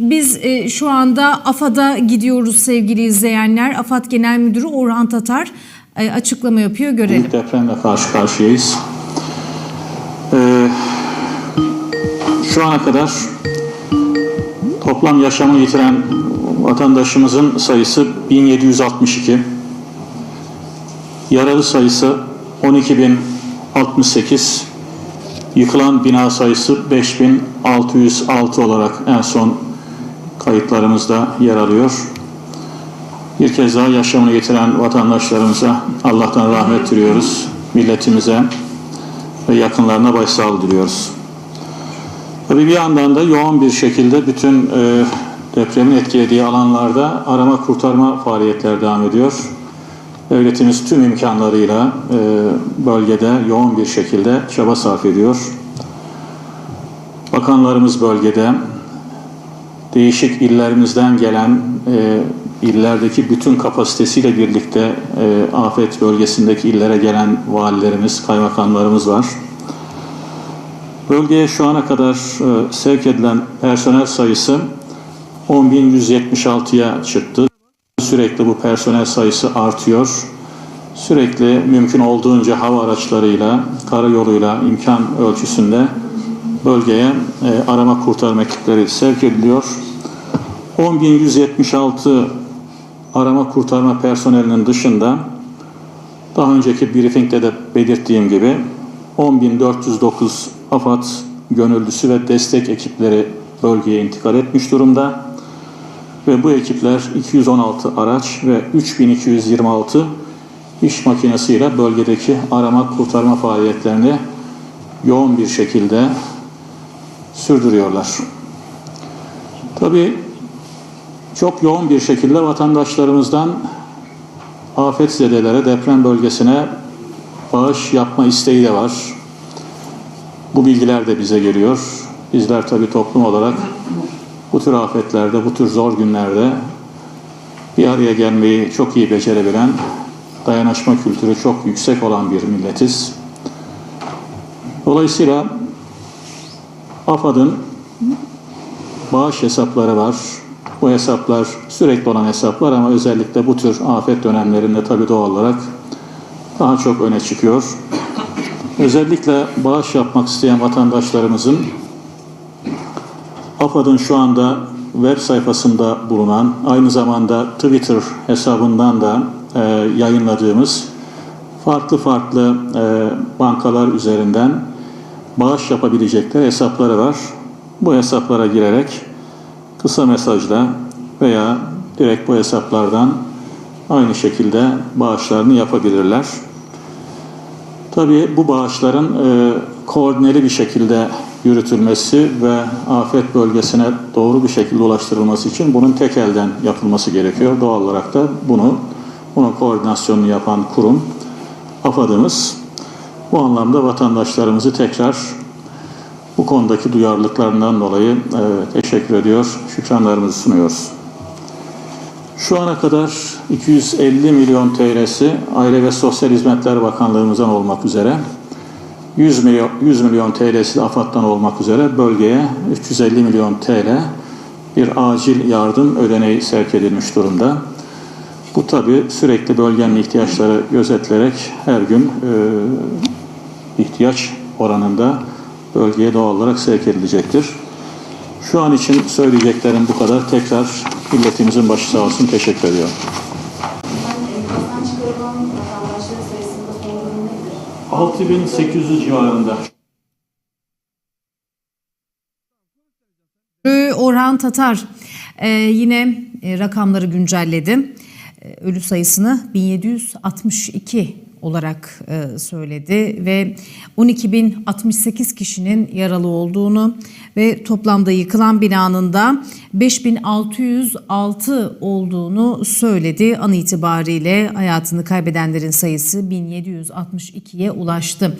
Biz e, şu anda AFAD'a gidiyoruz sevgili izleyenler. AFAD Genel Müdürü Orhan Tatar e, açıklama yapıyor görelim. Büyük depremle karşı karşıyayız. Ee, şu ana kadar toplam yaşamını yitiren vatandaşımızın sayısı 1762. Yaralı sayısı 12.068. Yıkılan bina sayısı 5606 olarak en son kayıtlarımızda yer alıyor. Bir kez daha yaşamını yitiren vatandaşlarımıza Allah'tan rahmet diliyoruz. Milletimize ve yakınlarına başsağlığı diliyoruz. Tabii bir yandan da yoğun bir şekilde bütün e, depremin etkilediği alanlarda arama kurtarma faaliyetleri devam ediyor. Devletimiz tüm imkanlarıyla e, bölgede yoğun bir şekilde çaba sarf ediyor. Bakanlarımız bölgede, değişik illerimizden gelen e, illerdeki bütün kapasitesiyle birlikte e, afet bölgesindeki illere gelen valilerimiz, kaymakamlarımız var. Bölgeye şu ana kadar e, sevk edilen personel sayısı 10.176'ya çıktı. Sürekli bu personel sayısı artıyor. Sürekli mümkün olduğunca hava araçlarıyla, karayoluyla imkan ölçüsünde bölgeye e, arama kurtarma ekipleri sevk ediliyor. 10.176 arama kurtarma personelinin dışında daha önceki briefingde de belirttiğim gibi 10.409 AFAD gönüllüsü ve destek ekipleri bölgeye intikal etmiş durumda. Ve bu ekipler 216 araç ve 3226 iş makinesiyle bölgedeki arama kurtarma faaliyetlerini yoğun bir şekilde sürdürüyorlar. Tabii çok yoğun bir şekilde vatandaşlarımızdan afetzedelere, deprem bölgesine bağış yapma isteği de var. Bu bilgiler de bize geliyor. Bizler tabii toplum olarak bu tür afetlerde, bu tür zor günlerde bir araya gelmeyi çok iyi becerebilen, dayanışma kültürü çok yüksek olan bir milletiz. Dolayısıyla AFAD'ın bağış hesapları var. Bu hesaplar sürekli olan hesaplar ama özellikle bu tür afet dönemlerinde tabii doğal olarak daha çok öne çıkıyor. Özellikle bağış yapmak isteyen vatandaşlarımızın AFAD'ın şu anda web sayfasında bulunan, aynı zamanda Twitter hesabından da e, yayınladığımız farklı farklı e, bankalar üzerinden bağış yapabilecekleri hesapları var. Bu hesaplara girerek kısa mesajla veya direkt bu hesaplardan aynı şekilde bağışlarını yapabilirler. Tabii bu bağışların e, koordineli bir şekilde yürütülmesi ve afet bölgesine doğru bir şekilde ulaştırılması için bunun tek elden yapılması gerekiyor. Doğal olarak da bunu bunun koordinasyonunu yapan kurum AFAD'ımız. Bu anlamda vatandaşlarımızı tekrar bu konudaki duyarlılıklarından dolayı e, teşekkür ediyor, şükranlarımızı sunuyoruz. Şu ana kadar 250 milyon TL'si Aile ve Sosyal Hizmetler Bakanlığımızdan olmak üzere 100 milyon, 100 milyon TL'si de AFAD'dan olmak üzere bölgeye 350 milyon TL bir acil yardım ödeneği sevk edilmiş durumda. Bu tabi sürekli bölgenin ihtiyaçları gözetilerek her gün e, ihtiyaç oranında bölgeye doğal olarak sevk edilecektir. Şu an için söyleyeceklerim bu kadar. Tekrar milletimizin başı sağ olsun. Teşekkür ediyorum. Son durum nedir? 6800 civarında. Orhan Tatar e, yine e, rakamları güncelledi. E, ölü sayısını 1762 olarak e, söyledi ve 12.068 kişinin yaralı olduğunu ve toplamda yıkılan binanın da 5606 olduğunu söyledi. An itibariyle hayatını kaybedenlerin sayısı 1762'ye ulaştı.